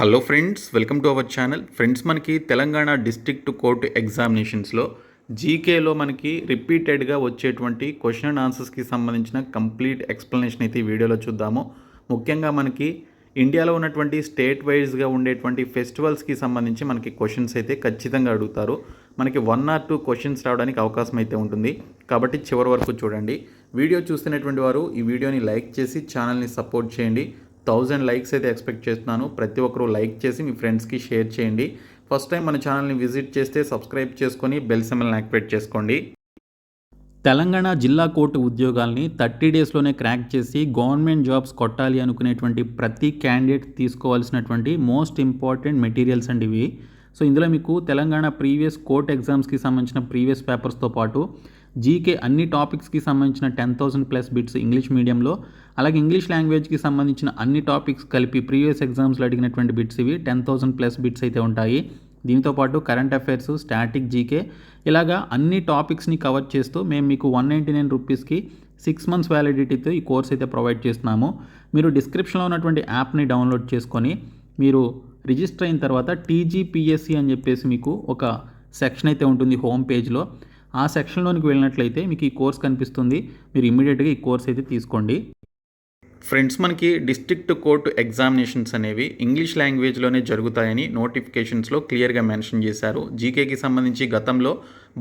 Hello friends welcome to our channel. Friends మనకి Telangana district court ఎగ్జామినేషన్స్లో జీకేలో మనకి రిపీటెడ్గా వచ్చేటువంటి క్వశ్చన్ అండ్ ఆన్సర్స్కి సంబంధించిన కంప్లీట్ ఎక్స్ప్లెనేషన్ అయితే ఈ వీడియోలో చూద్దాము. ముఖ్యంగా మనకి ఇండియాలో ఉన్నటువంటి స్టేట్ వైజ్గా ఉండేటువంటి ఫెస్టివల్స్కి సంబంధించి మనకి క్వశ్చన్స్ అయితే ఖచ్చితంగా అడుగుతారు. మనకి వన్ ఆర్ టూ క్వశ్చన్స్ రావడానికి అవకాశం అయితే ఉంటుంది. కాబట్టి చివరి వరకు చూడండి. వీడియో చూస్తున్నటువంటి వారు ఈ వీడియోని లైక్ చేసి ఛానల్ని సపోర్ట్ చేయండి. థౌజండ్ లైక్స్ అయితే ఎక్స్పెక్ట్ చేస్తున్నాను. ప్రతి ఒక్కరూ లైక్ చేసి మీ ఫ్రెండ్స్కి షేర్ చేయండి. ఫస్ట్ టైం మన ఛానల్ని విజిట్ చేస్తే సబ్స్క్రైబ్ చేసుకొని బెల్ సెమెల్ని యాక్టివేట్ చేసుకోండి. తెలంగాణ జిల్లా కోర్టు ఉద్యోగాల్ని థర్టీ డేస్లోనే క్రాక్ చేసి గవర్నమెంట్ జాబ్స్ కొట్టాలి అనుకునేటువంటి ప్రతి క్యాండిడేట్ తీసుకోవాల్సినటువంటి మోస్ట్ ఇంపార్టెంట్ మెటీరియల్స్ అండి ఇవి. సో ఇందులో మీకు తెలంగాణ ప్రీవియస్ కోర్ట్ ఎగ్జామ్స్కి సంబంధించిన ప్రీవియస్ పేపర్స్తో పాటు జీకే అన్ని టాపిక్స్కి సంబంధించిన ten thousand plus bits English మీడియంలో అలాగే ఇంగ్లీష్ లాంగ్వేజ్కి సంబంధించిన అన్ని టాపిక్స్ కలిపి ప్రీవియస్ ఎగ్జామ్స్లో అడిగినటువంటి బిట్స్ ఇవి. టెన్ థౌసండ్ ప్లస్ బిట్స్ అయితే ఉంటాయి. దీంతో పాటు కరెంట్ అఫైర్స్ స్టాటిక్ జీకే ఇలాగా అన్ని టాపిక్స్ని కవర్ చేస్తూ మేము మీకు వన్ నైంటీ నైన్ రూపీస్కి సిక్స్ మంత్స్ వ్యాలిడిటీతో ఈ కోర్స్ అయితే ప్రొవైడ్ చేస్తున్నాము. మీరు డిస్క్రిప్షన్లో ఉన్నటువంటి యాప్ని డౌన్లోడ్ చేసుకొని మీరు రిజిస్టర్ అయిన తర్వాత టీజీపీఎస్సి అని చెప్పేసి మీకు ఒక సెక్షన్ అయితే ఉంటుంది హోమ్ పేజ్లో. ఆ సెక్షన్లోనికి వెళ్ళినట్లయితే మీకు ఈ కోర్స్ కనిపిస్తుంది. మీరు ఇమీడియట్గా ఈ కోర్స్ అయితే తీసుకోండి. ఫ్రెండ్స్ మనకి డిస్ట్రిక్ట్ కోర్టు ఎగ్జామినేషన్స్ అనేవి ఇంగ్లీష్ లాంగ్వేజ్లోనే జరుగుతాయని నోటిఫికేషన్స్లో క్లియర్గా మెన్షన్ చేశారు. జీకేకి సంబంధించి గతంలో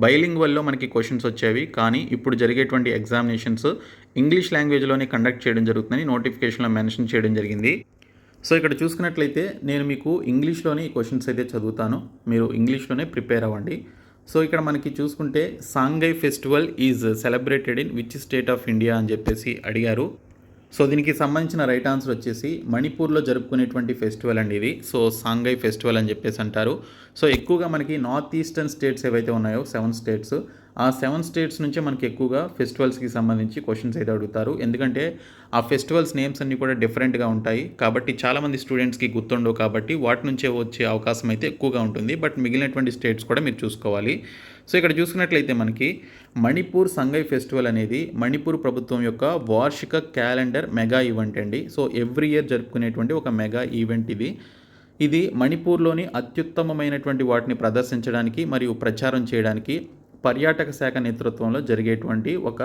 బైలింగ్ వల్ల మనకి క్వశ్చన్స్ వచ్చేవి. కానీ ఇప్పుడు జరిగేటువంటి ఎగ్జామినేషన్స్ ఇంగ్లీష్ లాంగ్వేజ్లోనే కండక్ట్ చేయడం జరుగుతుందని నోటిఫికేషన్లో మెన్షన్ చేయడం జరిగింది. సో ఇక్కడ చూసుకున్నట్లయితే నేను మీకు ఇంగ్లీష్లోనే ఈ క్వశ్చన్స్ అయితే చదువుతాను. మీరు ఇంగ్లీష్లోనే ప్రిపేర్ అవ్వండి. సో ఇక్కడ మనకి చూసుకుంటే Sangai festival is celebrated in which state of India అని చెప్పేసి అడిగారు. సో దీనికి సంబంధించిన రైట్ ఆన్సర్ వచ్చేసి మణిపూర్లో జరుపుకునేటువంటి ఫెస్టివల్ అండి ఇది. సో సాంగై ఫెస్టివల్ అని చెప్పేసి అంటారు. సో ఎక్కువగా మనకి నార్త్ ఈస్టర్న్ స్టేట్స్ ఏవైతే ఉన్నాయో సెవెన్ స్టేట్స్ ఆ సెవెన్ స్టేట్స్ నుంచే మనకి ఎక్కువగా ఫెస్టివల్స్కి సంబంధించి క్వశ్చన్స్ అయితే అడుగుతారు. ఎందుకంటే ఆ ఫెస్టివల్స్ నేమ్స్ అన్నీ కూడా డిఫరెంట్గా ఉంటాయి. కాబట్టి చాలామంది స్టూడెంట్స్కి గుర్తుండవు కాబట్టి వాటి నుంచే వచ్చే అవకాశం అయితే ఎక్కువగా ఉంటుంది. బట్ మిగిలినటువంటి స్టేట్స్ కూడా మీరు చూసుకోవాలి. సో ఇక్కడ చూసుకున్నట్లయితే మనకి మణిపూర్ సంగై ఫెస్టివల్ అనేది మణిపూర్ ప్రభుత్వం యొక్క వార్షిక క్యాలెండర్ మెగా ఈవెంట్ అండి. సో ఎవ్రీ ఇయర్ జరుపుకునేటువంటి ఒక మెగా ఈవెంట్ ఇది. ఇది మణిపూర్లోని అత్యుత్తమమైనటువంటి వాటిని ప్రదర్శించడానికి మరియు ప్రచారం చేయడానికి పర్యాటక శాఖ నేతృత్వంలో జరిగేటువంటి ఒక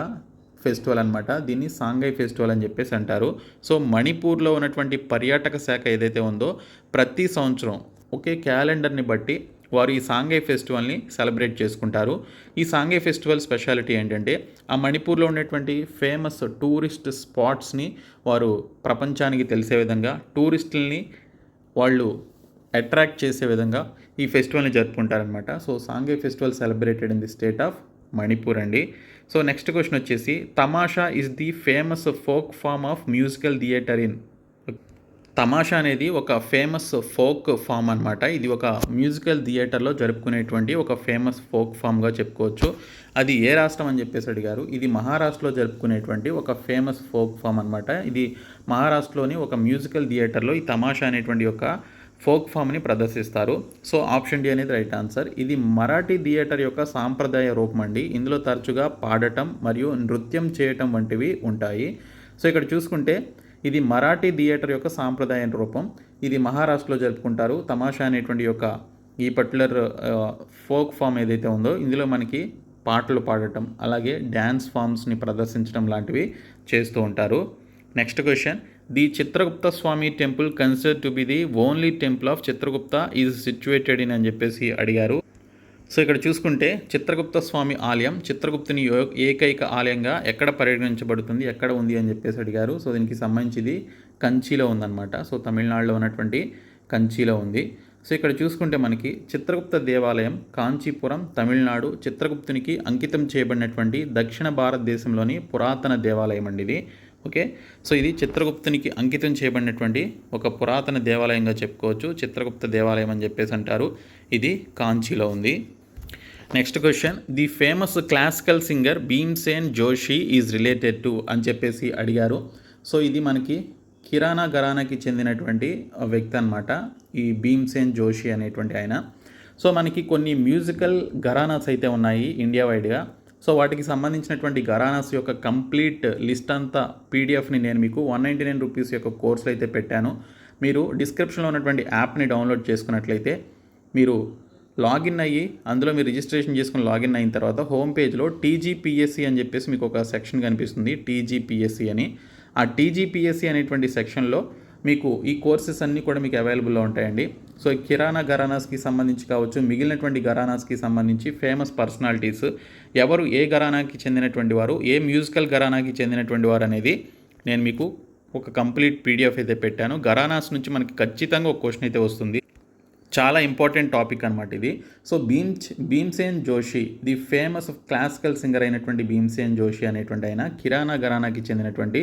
ఫెస్టివల్ అనమాట దీన్ని సాంగై ఫెస్టివల్ అని చెప్పేసి అంటారు. సో మణిపూర్లో ఉన్నటువంటి పర్యాటక శాఖ ఏదైతే ఉందో ప్రతి సంవత్సరం ఒకే క్యాలెండర్ని బట్టి వారు ఈ సాంఘై ఫెస్టివల్ని సెలబ్రేట్ చేసుకుంటారు. ఈ సాంఘై ఫెస్టివల్ స్పెషాలిటీ ఏంటంటే ఆ మణిపూర్లో ఉన్నటువంటి ఫేమస్ టూరిస్ట్ స్పాట్స్ని వారు ప్రపంచానికి తెలిసే విధంగా టూరిస్టుల్ని వాళ్ళు అట్రాక్ట్ చేసే విధంగా ఈ ఫెస్టివల్ని జరుపుకుంటారనమాట so Sangai festival celebrated in the state of Manipur అండి. సో నెక్స్ట్ క్వశ్చన్ వచ్చేసి Tamasha is the famous folk form of musical theatre in Tamasha అనేది ఒక ఫేమస్ ఫోక్ ఫామ్ అనమాట ఇది ఒక మ్యూజికల్ థియేటర్లో జరుపుకునేటువంటి ఒక ఫేమస్ ఫోక్ ఫామ్గా చెప్పుకోవచ్చు. అది ఏ రాష్ట్రం అని చెప్పేసి అడిగారు. ఇది మహారాష్ట్రలో జరుపుకునేటువంటి ఒక ఫేమస్ ఫోక్ ఫామ్ అనమాట ఇది మహారాష్ట్రలోని ఒక మ్యూజికల్ థియేటర్లో ఈ తమాషా అనేటువంటి ఒక ఫోక్ ఫామ్ని ప్రదర్శిస్తారు. సో ఆప్షన్ డి అనేది రైట్ ఆన్సర్. ఇది మరాఠీ థియేటర్ యొక్క సాంప్రదాయ రూపం అండి. ఇందులో తరచుగా పాడటం మరియు నృత్యం చేయటం వంటివి ఉంటాయి. సో ఇక్కడ చూసుకుంటే ఇది మరాఠీ థియేటర్ యొక్క సాంప్రదాయ రూపం. ఇది మహారాష్ట్రలో జరుపుకుంటారు. తమాషా అనేటువంటి యొక్క ఈ పర్టికులర్ ఫోక్ ఫామ్ ఏదైతే ఉందో ఇందులో మనకి పాటలు పాడటం అలాగే డ్యాన్స్ ఫామ్స్ని ప్రదర్శించడం లాంటివి చేస్తూ ఉంటారు. Next question the Chitragupta Swami temple consider to be the only temple of Chitragupta is situated in అని చెప్పేసి అడిగారు. సో ఇక్కడ చూసుకుంటే చిత్రగుప్త స్వామి ఆలయం చిత్రగుప్తుని ఏకైక ఆలయంగా ఎక్కడ పరిగణించబడుతుంది ఎక్కడ ఉంది అని చెప్పేసి అడిగారు. సో దీనికి సంబంధించింది కంచిలో ఉందన్నమాట. సో తమిళనాడులో ఉన్నటువంటి కంచిలో ఉంది. సో ఇక్కడ చూసుకుంటే మనకి చిత్రగుప్త దేవాలయం కాంచీపురం తమిళనాడు చిత్రగుప్తునికి అంకితం చేయబడినటువంటి దక్షిణ భారతదేశంలోని పురాతన దేవాలయం అండి ఇది. ఓకే? సో ఇది చిత్రగుప్తునికి అంకితం చేయబడినటువంటి ఒక పురాతన దేవాలయంగా చెప్పుకోవచ్చు. చిత్రగుప్త దేవాలయం అని చెప్పేసి అంటారు. ఇది కాంచీలో ఉంది. Next question the famous classical singer Bhimsen Joshi is related to అని చెప్పేసి అడిగారు. సో ఇది మనకి కిరాణా ఘరానాకి చెందినటువంటి వ్యక్తి అనమాట ఈ భీమ్సేన్ జోషి అనేటువంటి ఆయన. సో మనకి కొన్ని మ్యూజికల్ ఘరానాస్ అయితే ఉన్నాయి ఇండియా వైడ్గా సో వాటికి సంబంధించినటువంటి ఘరానాస్ యొక్క కంప్లీట్ లిస్ట్ అంతా పీడిఎఫ్ని నేను మీకు వన్ నైంటీ నైన్ రూపీస్ యొక్క కోర్సులు అయితే పెట్టాను. మీరు డిస్క్రిప్షన్లో ఉన్నటువంటి యాప్ని డౌన్లోడ్ చేసుకున్నట్లయితే మీరు లాగిన్ అయ్యి అందులో మీరు రిజిస్ట్రేషన్ చేసుకుని లాగిన్ అయిన తర్వాత హోమ్ పేజ్లో టీజీపీఎస్సీ అని చెప్పేసి మీకు ఒక సెక్షన్ కనిపిస్తుంది టీజీపీఎస్సీ అని. ఆ టీజీపీఎస్సీ అనేటువంటి సెక్షన్లో మీకు ఈ కోర్సెస్ అన్నీ కూడా మీకు అవైలబుల్లో ఉంటాయండి. సో కిరాణా గరానాస్కి సంబంధించి కావచ్చు మిగిలినటువంటి గరానాస్కి సంబంధించి ఫేమస్ పర్సనాలిటీస్. ఎవరు ఏ గరానాకి చెందినటువంటి వారు ఏ మ్యూజికల్ గరానాకి చెందినటువంటి వారు అనేది నేను మీకు ఒక కంప్లీట్ పీడిఎఫ్ అయితే పెట్టాను. గరానాస్ నుంచి మనకి ఖచ్చితంగా ఒక క్వశ్చన్ అయితే వస్తుంది. చాలా ఇంపార్టెంట్ టాపిక్ అనమాట ఇది. So Bhim Bhimsen Joshi the famous classical singer అయినటువంటి భీమ్సేన్ జోషి అనేటువంటి ఆయన కిరాణా ఘరానాకి చెందినటువంటి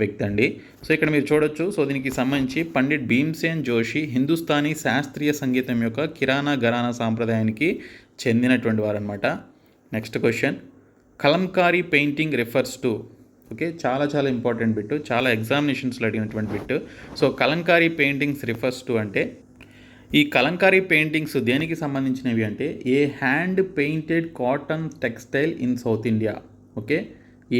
వ్యక్తి అండి. సో ఇక్కడ మీరు చూడొచ్చు. సో దీనికి సంబంధించి పండిట్ భీమ్సేన్ జోషి హిందుస్థానీ శాస్త్రీయ సంగీతం యొక్క కిరాణా ఘరానా సాంప్రదాయానికి చెందినటువంటి వారనమాట next question Kalamkari painting refers to. Okay చాలా చాలా ఇంపార్టెంట్ బిట్ చాలా ఎగ్జామినేషన్స్లో అడిగినటువంటి bit so Kalamkari paintings refers to అంటే ఈ కలంకారీ పెయింటింగ్స్ దేనికి సంబంధించినవి అంటే a hand painted cotton textile in South India okay?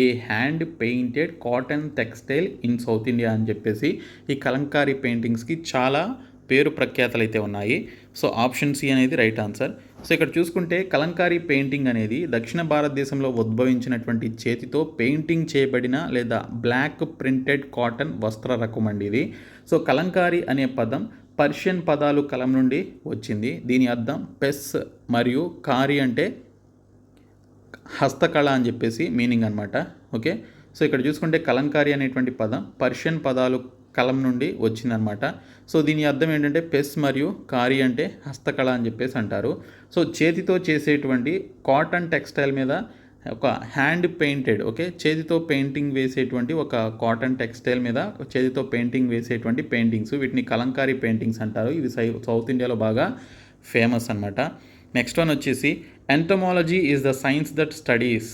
A hand painted cotton textile in South India అని చెప్పేసి ఈ కలంకారీ పెయింటింగ్స్కి చాలా పేరు ప్రఖ్యాతలు అయితే ఉన్నాయి. సో ఆప్షన్ సి అనేది రైట్ ఆన్సర్. సో ఇక్కడ చూసుకుంటే కలంకారీ పెయింటింగ్ అనేది దక్షిణ భారతదేశంలో ఉద్భవించినటువంటి చేతితో పెయింటింగ్ చేయబడిన లేదా బ్లాక్ ప్రింటెడ్ కాటన్ వస్త్ర రకం అండి ఇది. సో కలంకారీ అనే పదం పర్షియన్ పదాలు కలం నుండి వచ్చింది. దీని అర్థం పెస్ మరియు కారి అంటే హస్తకళ అని చెప్పేసి మీనింగ్ అనమాట ఓకే? సో ఇక్కడ చూసుకుంటే కలంకారి అనేటువంటి పదం పర్షియన్ పదాలు కలం నుండి వచ్చిందనమాట సో దీని అర్థం ఏంటంటే పెస్ మరియు కారి అంటే హస్తకళ అని చెప్పేసి అంటారు. సో చేతితో చేసేటువంటి కాటన్ టెక్స్టైల్ మీద ఒక హ్యాండ్ పెయింటెడ్ ఓకే చేతితో పెయింటింగ్ వేసేటువంటి ఒక కాటన్ టెక్స్టైల్ మీద చేతితో పెయింటింగ్ వేసేటువంటి పెయింటింగ్స్ వీటిని కలంకారీ పెయింటింగ్స్ అంటారు. ఇవి సై సౌత్ ఇండియాలో బాగా ఫేమస్ అనమాట నెక్స్ట్ వన్ వచ్చేసి entomology is the science that studies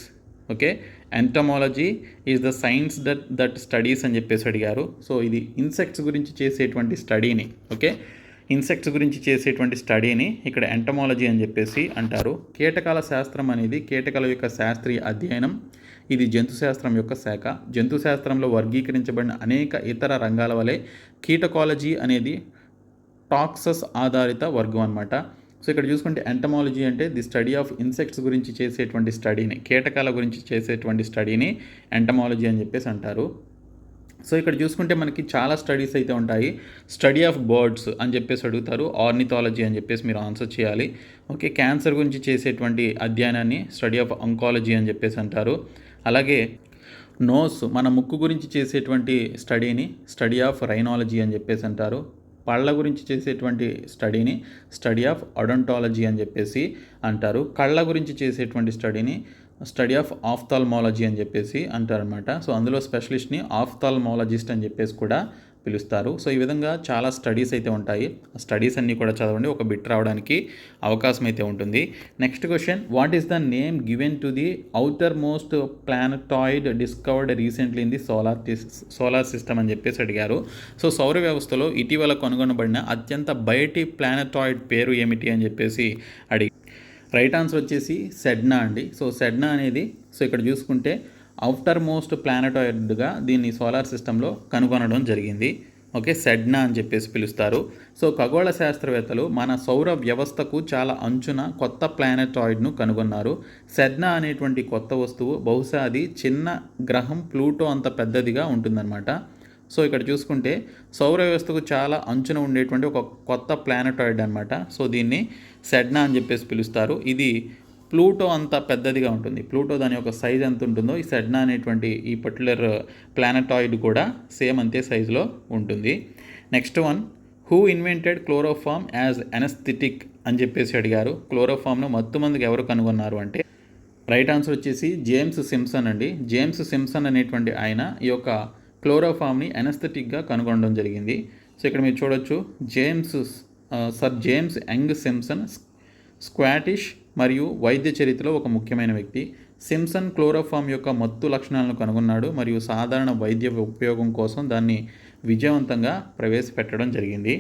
okay entomology is the science that that studies అని చెప్పేసి అడిగారు. సో ఇది ఇన్సెక్ట్స్ గురించి చేసేటువంటి స్టడీని ఓకే ఇన్సెక్ట్స్ గురించి చేసేటువంటి స్టడీని ఇక్కడ ఎంటమాలజీ అని చెప్పేసి అంటారు. కీటకాల శాస్త్రం అనేది కీటకాల యొక్క శాస్త్రీయ అధ్యయనం ఇది జంతు శాస్త్రం యొక్క శాఖ. జంతు శాస్త్రంలో వర్గీకరించబడిన అనేక ఇతర రంగాల వలె కీటకాలజీ అనేది టాక్సస్ ఆధారిత వర్గం అనమాట సో ఇక్కడ చూసుకుంటే ఎంటమాలజీ అంటే ది స్టడీ ఆఫ్ ఇన్సెక్ట్స్ గురించి చేసేటువంటి స్టడీని కీటకాల గురించి చేసేటువంటి స్టడీని ఎంటమాలజీ అని చెప్పేసి అంటారు. సో ఇక్కడ చూసుకుంటే మనకి చాలా స్టడీస్ అయితే ఉంటాయి. స్టడీ ఆఫ్ బర్డ్స్ అని చెప్పేసి అడుగుతారు. ఆర్నిథాలజీ అని చెప్పేసి మీరు ఆన్సర్ చేయాలి. ఓకే క్యాన్సర్ గురించి చేసేటువంటి అధ్యయనాన్ని స్టడీ ఆఫ్ అంకాలజీ అని చెప్పేసి అంటారు. అలాగే నోస్ మన ముక్కు గురించి చేసేటువంటి స్టడీని స్టడీ ఆఫ్ రైనాలజీ అని చెప్పేసి అంటారు. పళ్ళ గురించి చేసేటువంటి స్టడీని స్టడీ ఆఫ్ అడొంటాలజీ అని చెప్పేసి అంటారు. కళ్ళ గురించి చేసేటువంటి స్టడీని స్టడీ ఆఫ్ ఆఫ్థాల్మాలజీ అని చెప్పేసి అంటారనమాట సో అందులో స్పెషలిస్ట్ని ఆఫ్థాల్మాలజిస్ట్ అని చెప్పేసి కూడా పిలుస్తారు. సో ఈ విధంగా చాలా స్టడీస్ అయితే ఉంటాయి. ఆ స్టడీస్ అన్నీ కూడా చదవండి. ఒక బిట్ రావడానికి అవకాశం అయితే ఉంటుంది. Next question what is the name given to the outermost planetoid discovered recently in the solar solar system అని చెప్పేసి అడిగారు. సో సౌర వ్యవస్థలో ఇటీవల కనుగొనబడిన అత్యంత బయటి ప్లానటాయిడ్ పేరు ఏమిటి అని చెప్పేసి అడిగి రైట్ ఆన్సర్ వచ్చేసి సెడ్నా అండి. సో సెడ్నా అనేది సో ఇక్కడ చూసుకుంటే అవుటర్ మోస్ట్ ప్లానటాయిడ్గా దీన్ని సోలార్ సిస్టంలో కనుగొనడం జరిగింది. ఓకే సెడ్నా అని చెప్పేసి పిలుస్తారు. సో ఖగోళ శాస్త్రవేత్తలు మన సౌర వ్యవస్థకు చాలా అంచున కొత్త ప్లానెటాయిడ్ను కనుగొన్నారు. సెడ్నా అనేటువంటి కొత్త వస్తువు బహుశా అది చిన్న గ్రహం ప్లూటో అంత పెద్దదిగా ఉంటుందన్నమాట. సో ఇక్కడ చూసుకుంటే సౌర వ్యవస్థకు చాలా అంచున ఉండేటువంటి ఒక కొత్త ప్లానటాయిడ్ అనమాట సో దీన్ని సెడ్నా అని చెప్పేసి పిలుస్తారు. ఇది ప్లూటో అంత పెద్దదిగా ఉంటుంది. ప్లూటో దాని యొక్క సైజ్ ఎంత ఉంటుందో ఈ సెడ్నా అనేటువంటి ఈ పర్టికులర్ ప్లానటాయిడ్ కూడా సేమ్ అంతే సైజులో ఉంటుంది. Next one who invented chloroform as anaesthetic అని చెప్పేసి అడిగారు. క్లోరోఫామ్ను మత్తు మందికి ఎవరు కనుగొన్నారు అంటే? రైట్ ఆన్సర్ వచ్చేసి జేమ్స్ సిమ్సన్ అండి. జేమ్స్ సిమ్సన్ అనేటువంటి ఆయన ఈ యొక్క క్లోరోఫామ్ని ఎనస్థెటిక్గా కనుగొనడం జరిగింది. సో ఇక్కడ మీరు చూడొచ్చు James sir James Young Simpson Scottish మరియు వైద్య చరిత్రలో ఒక ముఖ్యమైన వ్యక్తి. సిమ్సన్ క్లోరోఫామ్ యొక్క మత్తు లక్షణాలను కనుగొన్నాడు మరియు సాధారణ వైద్య ఉపయోగం కోసం దాన్ని విజయవంతంగా ప్రవేశపెట్టడం జరిగింది.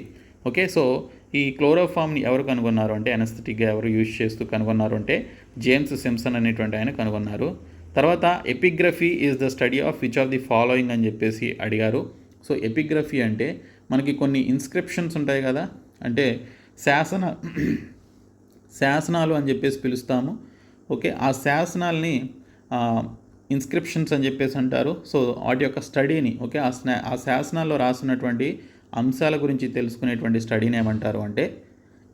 ఓకే సో ఈ క్లోరోఫామ్ని ఎవరు కనుగొన్నారు అంటే ఎనస్థెటిక్గా ఎవరు యూజ్ చేస్తూ కనుగొన్నారు అంటే జేమ్స్ సిమ్సన్ అనేటువంటి ఆయన కనుగొన్నారు. తర్వాత epigraphy is the study of which of the following అని చెప్పేసి అడిగారు. సో ఎపిగ్రఫీ అంటే మనకి కొన్ని ఇన్స్క్రిప్షన్స్ ఉంటాయి కదా అంటే శాసన శాసనాలు అని చెప్పేసి పిలుస్తాము. ఓకే ఆ శాసనాల్ని ఇన్స్క్రిప్షన్స్ అని చెప్పేసి అంటారు. సో వాటి యొక్క స్టడీని ఓకే ఆ స్నా ఆ శాసనాల్లో రాసినటువంటి అంశాల గురించి తెలుసుకునేటువంటి స్టడీని ఏమంటారు అంటే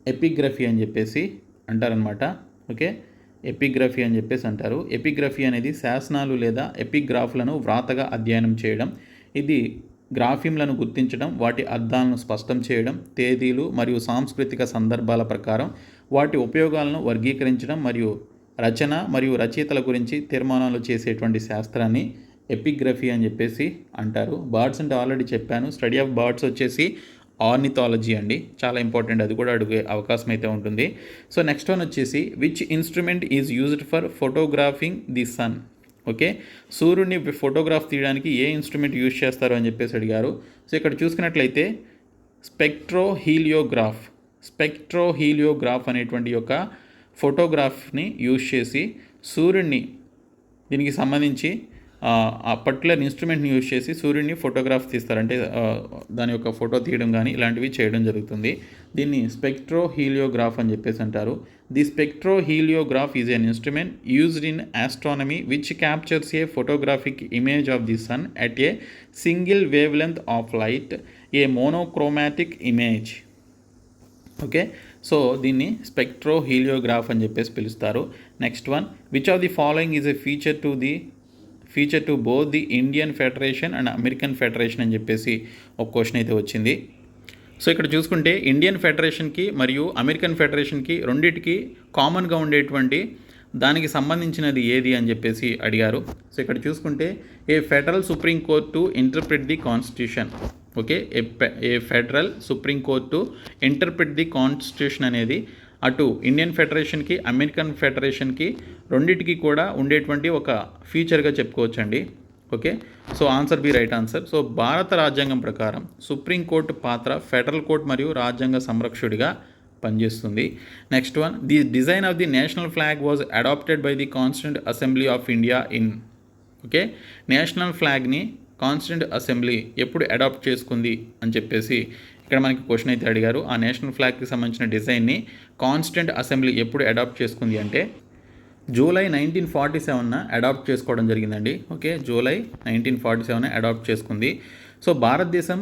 ఎపిగ్రఫీ అని చెప్పేసి అంటారనమాట ఓకే ఎపిగ్రఫీ అని చెప్పేసి అంటారు. ఎపిగ్రఫీ అనేది శాసనాలు లేదా ఎపిగ్రాఫ్లను వ్రాతగా అధ్యయనం చేయడం. ఇది గ్రాఫిమ్లను గుర్తించడం వాటి అర్థాలను స్పష్టం చేయడం తేదీలు మరియు సాంస్కృతిక సందర్భాల ప్రకారం వాటి ఉపయోగాలను వర్గీకరించడం మరియు రచన మరియు రచయితల గురించి తీర్మానాలు చేసేటువంటి శాస్త్రాన్ని ఎపిగ్రఫీ అని చెప్పేసి అంటారు. బర్డ్స్ అంటే ఆల్రెడీ చెప్పాను. స్టడీ ఆఫ్ బర్డ్స్ వచ్చేసి ఆర్నిథాలజీ అండి. చాలా ఇంపార్టెంట్. అది కూడా అడిగే అవకాశం అయితే ఉంటుంది. సో నెక్స్ట్ వన్ వచ్చేసి which instrument is used for photographing the sun okay? సూర్యుడిని ఫోటోగ్రాఫ్ తీయడానికి ఏ ఇన్స్ట్రుమెంట్ యూజ్ చేస్తారు అని చెప్పేసి అడిగారు. సో ఇక్కడ చూసుకున్నట్లయితే స్పెక్ట్రో హీలియోగ్రాఫ్ స్పెక్ట్రో హీలియోగ్రాఫ్ అనేటువంటి యొక్క ఫోటోగ్రాఫ్ని యూజ్ చేసి సూర్యుడిని దీనికి సంబంధించి ఆ పర్టికులర్ ఇన్స్ట్రుమెంట్ని యూజ్ చేసి సూర్యుడిని ఫోటోగ్రాఫ్ తీస్తారు. అంటే దాని యొక్క ఫోటో తీయడం కానీ ఇలాంటివి చేయడం జరుగుతుంది. దీన్ని స్పెక్ట్రో హీలియోగ్రాఫ్ అని చెప్పేసి అంటారు. The spectroheliograph is an instrument used in astronomy which captures a photographic image of the sun at a single wavelength of light a monochromatic image okay so దీన్ని స్పెక్ట్రోహీలియోగ్రాఫ్ అని చెప్పేసి పిలుస్తారు. Next one which of the following is a feature to the feature to both the Indian federation and American federation అని చెప్పేసి ఒక question అయితే వచ్చింది. So ఇక్కడ చూసుకుంటే ఇండియన్ ఫెడరేషన్కి మరియు అమెరికన్ ఫెడరేషన్కి రెండింటికి కామన్గా ఉండేటువంటి దానికి సంబంధించినది ఏది అని చెప్పేసి అడిగారు. సో ఇక్కడ చూసుకుంటే a federal supreme court interpret the constitution okay? A federal supreme court interpret the constitution అనేది అటు ఇండియన్ ఫెడరేషన్కి అమెరికన్ ఫెడరేషన్కి రెండింటికి కూడా ఉండేటువంటి ఒక ఫీచర్గా చెప్పుకోవచ్చండి. Okay? So answer B right answer. So భారత రాజ్యాంగం ప్రకారం సుప్రీంకోర్టు పాత్ర ఫెడరల్ కోర్ట్ మరియు రాజ్యాంగ సంరక్షుడిగా పనిచేస్తుంది. Next one the design of the national flag was adopted by the constituent assembly of India in okay? National ఫ్లాగ్ని constituent assembly ఎప్పుడు adopt చేసుకుంది అని చెప్పేసి ఇక్కడ మనకి క్వశ్చన్ అయితే అడిగారు. ఆ నేషనల్ ఫ్లాగ్కి సంబంధించిన డిజైన్ని కాన్స్టెంట్ అసెంబ్లీ ఎప్పుడు అడాప్ట్ చేసుకుంది అంటే జూలై నైన్టీన్ ఫార్టీ సెవెన్న అడాప్ట్ చేసుకోవడం జరిగిందండి. Okay July nineteen forty seven adopt చేసుకుంది. సో భారతదేశం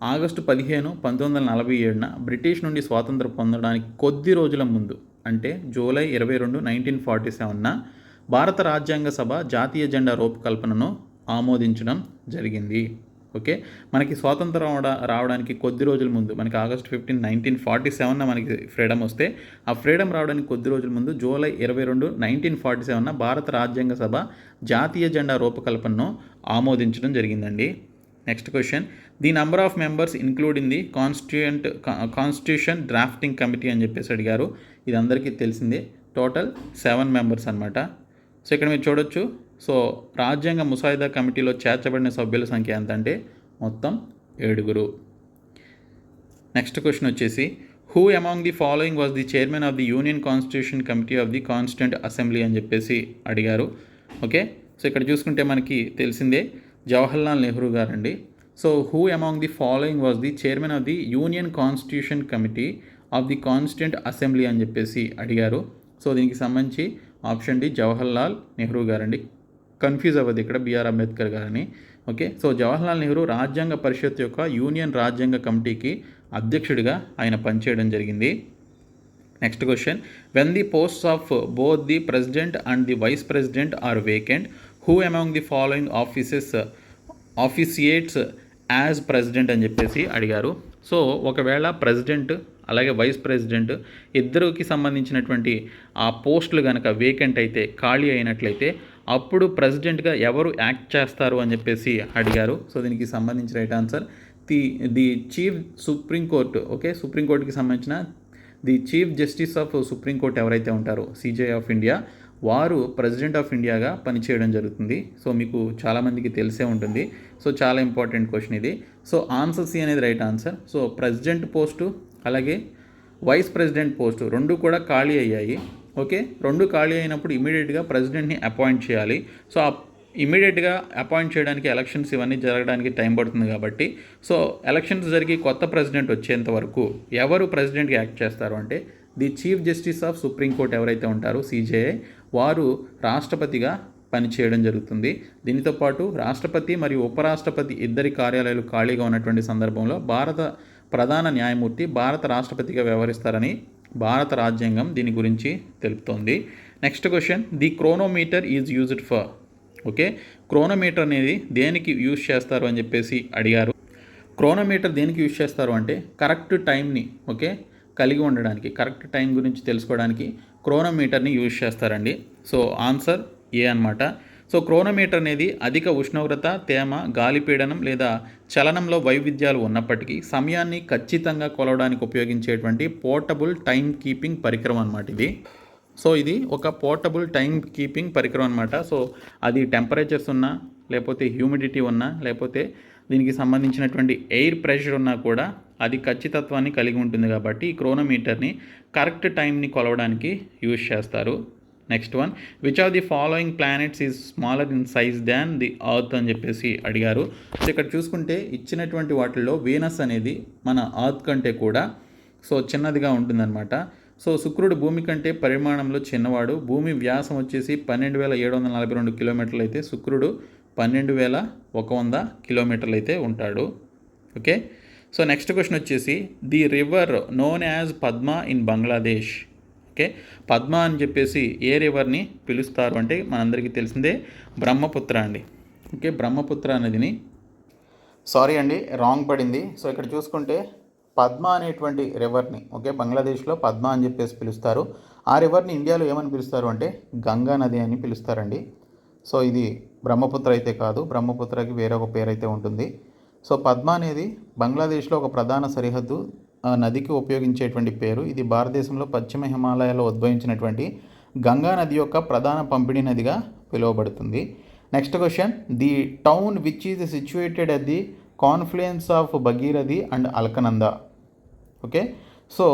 ఆగస్టు పదిహేను పంతొమ్మిది వందల నలభై ఏడున బ్రిటిష్ నుండి స్వాతంత్రం పొందడానికి కొద్ది రోజుల ముందు అంటే జూలై ఇరవై రెండు నైన్టీన్ ఫార్టీ సెవెన్న భారత రాజ్యాంగ సభ జాతీయ జెండా రూపకల్పనను ఆమోదించడం జరిగింది. ఓకే? మనకి స్వాతంత్రం రావడానికి కొద్ది రోజుల ముందు మనకి ఆగస్ట్ ఫిఫ్టీన్ నైన్టీన్ ఫార్టీ సెవెన్న మనకి ఫ్రీడమ్ వస్తే ఆ ఫ్రీడమ్ రావడానికి కొద్ది రోజుల ముందు జూలై ఇరవై రెండు నైన్టీన్ ఫార్టీ సెవెన్న భారత రాజ్యాంగ సభ జాతీయ జెండా రూపకల్పనను ఆమోదించడం జరిగిందండి. Next question. The number of members including the constituent constitution drafting committee అని చెప్పేసి అడిగారు. ఇది అందరికీ తెలిసిందే. టోటల్ సెవెన్ మెంబర్స్ అనమాట సో ఇక్కడ మీరు చూడొచ్చు. సో రాజ్యాంగ ముసాయిదా కమిటీలో చేర్చబడిన సభ్యుల సంఖ్య ఎంత అంటే మొత్తం ఏడుగురు. నెక్స్ట్ క్వశ్చన్ వచ్చేసి who among the following was the chairman of the union constitution committee of the constituent assembly అని చెప్పేసి అడిగారు. ఓకే? సో ఇక్కడ చూసుకుంటే మనకి తెలిసిందే జవహర్లాల్ నెహ్రూ గారండి. So who among the following was the chairman of the union constitution committee of the constituent assembly అని చెప్పేసి అడిగారు. సో దీనికి సంబంధించి ఆప్షన్ డి జవహర్లాల్ నెహ్రూ గారండి. కన్ఫ్యూజ్ అవ్వదు ఇక్కడ బిఆర్ అంబేద్కర్ గారని. ఓకే? సో జవహర్లాల్ నెహ్రూ రాజ్యాంగ పరిషత్ యొక్క యూనియన్ రాజ్యాంగ కమిటీకి అధ్యక్షుడిగా ఆయన పనిచేయడం జరిగింది. Next question. When the post of both the president and the vice president are vacant who among the following offices officiates as president అని చెప్పేసి అడిగారు. సో ఒకవేళ ప్రెసిడెంట్ అలాగే వైస్ ప్రెసిడెంట్ ఇద్దరికి సంబంధించినటువంటి ఆ పోస్టులు కనుక వేకెంట్ అయితే ఖాళీ అయినట్లయితే అప్పుడు ప్రెసిడెంట్గా ఎవరు యాక్ట్ చేస్తారు అని చెప్పేసి అడిగారు. సో దీనికి సంబంధించి right answer the the chief supreme court okay? సుప్రీంకోర్టుకి సంబంధించిన the chief justice of supreme court ఎవరైతే ఉంటారో సీజే ఆఫ్ ఇండియా వారు ప్రెసిడెంట్ ఆఫ్ ఇండియాగా పనిచేయడం జరుగుతుంది. సో మీకు చాలామందికి తెలిసే ఉంటుంది. సో చాలా ఇంపార్టెంట్ క్వశ్చన్ ఇది. సో ఆన్సర్ సి అనేది right answer. So president post అలాగే వైస్ ప్రెసిడెంట్ పోస్టు రెండు కూడా ఖాళీ అయ్యాయి. ఓకే? రెండు ఖాళీ అయినప్పుడు ఇమీడియట్గా ప్రెసిడెంట్ని అపాయింట్ చేయాలి. సో ఆ ఇమీడియట్గా అపాయింట్ చేయడానికి ఎలక్షన్స్ ఇవన్నీ జరగడానికి టైం పడుతుంది కాబట్టి సో ఎలక్షన్స్ జరిగి కొత్త ప్రెసిడెంట్ వచ్చేంత వరకు ఎవరు ప్రెసిడెంట్గా యాక్ట్ చేస్తారు అంటే the chief justice of supreme court ఎవరైతే ఉంటారో సీజేఏ వారు రాష్ట్రపతిగా పనిచేయడం జరుగుతుంది. దీనితో పాటు రాష్ట్రపతి మరియు ఉపరాష్ట్రపతి ఇద్దరి కార్యాలయాలు ఖాళీగా ఉన్నటువంటి సందర్భంలో భారత ప్రధాన న్యాయమూర్తి భారత రాష్ట్రపతిగా వ్యవహరిస్తారని భారత రాజ్యాంగం దీని గురించి తెలుపుతోంది. Next question the chronometer is used for okay chronometer అనేది దేనికి యూజ్ చేస్తారు అని చెప్పేసి అడిగారు. క్రోనోమీటర్ దేనికి యూజ్ చేస్తారు అంటే కరెక్ట్ టైంని ఓకే కలిగి ఉండడానికి కరెక్ట్ టైం గురించి తెలుసుకోవడానికి క్రోనోమీటర్ని యూజ్ చేస్తారండి. సో ఆన్సర్ ఏ అనమాట సో క్రోనోమీటర్ అనేది అధిక ఉష్ణోగ్రత తేమ గాలిపీడనం లేదా చలనంలో వైవిధ్యాలు ఉన్నప్పటికీ సమయాన్ని ఖచ్చితంగా కొలవడానికి ఉపయోగించేటువంటి పోర్టబుల్ టైం కీపింగ్ పరికరం అనమాట ఇది. సో ఇది ఒక పోర్టబుల్ టైం కీపింగ్ పరికరం అనమాట సో అది టెంపరేచర్స్ ఉన్నా లేకపోతే హ్యూమిడిటీ ఉన్నా లేకపోతే దీనికి సంబంధించినటువంటి ఎయిర్ ప్రెషర్ ఉన్నా కూడా అది ఖచ్చితత్వాన్ని కలిగి ఉంటుంది కాబట్టి ఈ క్రోనోమీటర్ని కరెక్ట్ టైంని కొలవడానికి యూజ్ చేస్తారు. Next one which of the following planets is smaller in size than the earth అని చెప్పేసి అడిగారు. సో ఇక్కడ చూసుకుంటే ఇచ్చినటువంటి వాటిల్లో వీనస్ అనేది మన అర్త్ కంటే కూడా సో చిన్నదిగా ఉంటుందన్నమాట. సో శుక్రుడు భూమి కంటే పరిమాణంలో చిన్నవాడు. భూమి వ్యాసం వచ్చేసి పన్నెండు వేల ఏడు వందల నలభై రెండు కిలోమీటర్లు అయితే శుక్రుడు పన్నెండు వేల ఒక వంద కిలోమీటర్లు అయితే ఉంటాడు. ఓకే? సో నెక్స్ట్ క్వశ్చన్ వచ్చేసి the river known as Padma in Bangladesh. Okay? Padma అని చెప్పేసి ఏ రివర్ని పిలుస్తారు అంటే మనందరికీ తెలిసిందే బ్రహ్మపుత్ర అండి. ఓకే? బ్రహ్మపుత్ర అనేదిని సారీ అండి రాంగ్ పడింది. సో ఇక్కడ చూసుకుంటే పద్మ అనేటువంటి రివర్ని ఓకే? బంగ్లాదేశ్లో పద్మ అని చెప్పేసి పిలుస్తారు. ఆ రివర్ని ఇండియాలో ఏమని పిలుస్తారు అంటే గంగా నది అని పిలుస్తారండి. సో ఇది బ్రహ్మపుత్ర అయితే కాదు బ్రహ్మపుత్రకి వేరే ఒక పేరు అయితే ఉంటుంది. సో పద్మ అనేది బంగ్లాదేశ్లో ఒక ప్రధాన సరిహద్దు నదికి ఉపయోగించేటువంటి పేరు. ఇది భారతదేశంలో పశ్చిమ హిమాలయాల్లో ఉద్భవించినటువంటి గంగా నది యొక్క ప్రధాన పంపిణీ నదిగా పిలువబడుతుంది. Next question the town which is situated at the confluence of Bhagirathi and Alaknanda okay so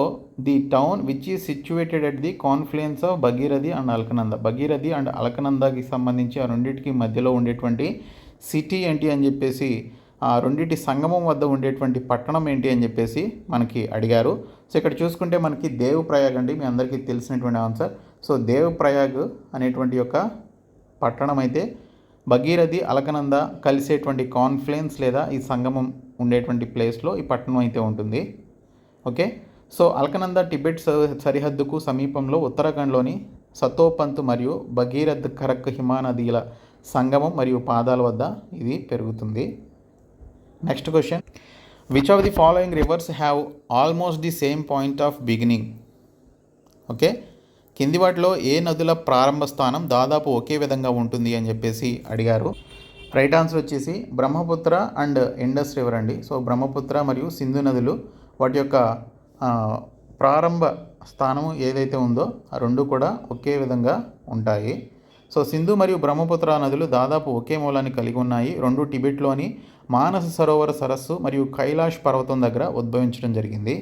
the town which is situated at the confluence of Bhagirathi and Alaknanda Bhagirathi and అల్కనందకి సంబంధించి ఆ రెండింటికి మధ్యలో ఉండేటువంటి సిటీ ఏంటి అని చెప్పేసి ఆ రెండింటి సంగమం వద్ద ఉండేటువంటి పట్టణం ఏంటి అని చెప్పేసి మనకి అడిగారు. సో ఇక్కడ చూసుకుంటే మనకి దేవ్ ప్రయాగ్ అండి మీ అందరికీ తెలిసినటువంటి ఆన్సర్. సో దేవప్రయాగ్ అనేటువంటి యొక్క పట్టణం అయితే భగీరథి అలకనంద కలిసేటువంటి కాన్ఫ్లెన్స్ లేదా ఈ సంగమం ఉండేటువంటి ప్లేస్లో ఈ పట్టణం అయితే ఉంటుంది. ఓకే? సో అల్కనంద టిబెట్ సరిహద్దుకు సమీపంలో ఉత్తరాఖండ్లోని సతోపంత్ మరియు భగీరథ్ ఖరక్ హిమానదీల సంగమం మరియు పాదాల వద్ద ఇది పెరుగుతుంది. Next question which of the following rivers have almost the same point of beginning okay కింది వాటిలో ఏ నదుల ప్రారంభ స్థానం దాదాపు ఒకే విధంగా ఉంటుంది అని చెప్పేసి అడిగారు. రైట్ ఆన్సర్ వచ్చేసి బ్రహ్మపుత్ర అండ్ ఇండస్ రివర్ అండి. సో బ్రహ్మపుత్ర మరియు సింధు నదులు వాటి యొక్క ప్రారంభ స్థానం ఏదైతే ఉందో ఆ రెండు కూడా ఒకే విధంగా ఉంటాయి. సో సింధు మరియు బ్రహ్మపుత్ర నదులు దాదాపు ఒకే మూలాన్ని కలిగి ఉన్నాయి. రెండు టిబెట్లోని మానస సరోవర సరస్సు మరియు కైలాష్ పర్వతం దగ్గర ఉద్భవించడం జరిగింది.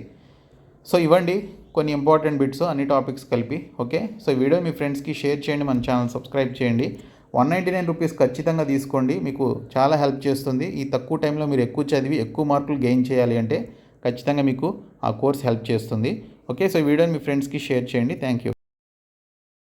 సో ఇవ్వండి కొన్ని ఇంపార్టెంట్ బిట్స్ అన్ని టాపిక్స్ కలిపి ఓకే? సో ఈ వీడియో మీ ఫ్రెండ్స్కి షేర్ చేయండి మన ఛానల్ సబ్స్క్రైబ్ చేయండి. వన్ నైంటీ నైన్ రూపీస్ ఖచ్చితంగా తీసుకోండి మీకు చాలా హెల్ప్ చేస్తుంది. ఈ తక్కువ టైంలో మీరు ఎక్కువ చదివి ఎక్కువ మార్కులు గెయిన్ చేయాలి అంటే ఖచ్చితంగా మీకు ఆ కోర్స్ హెల్ప్ చేస్తుంది. ఓకే? సో ఈ వీడియోని మీ ఫ్రెండ్స్కి షేర్ చేయండి. Thank you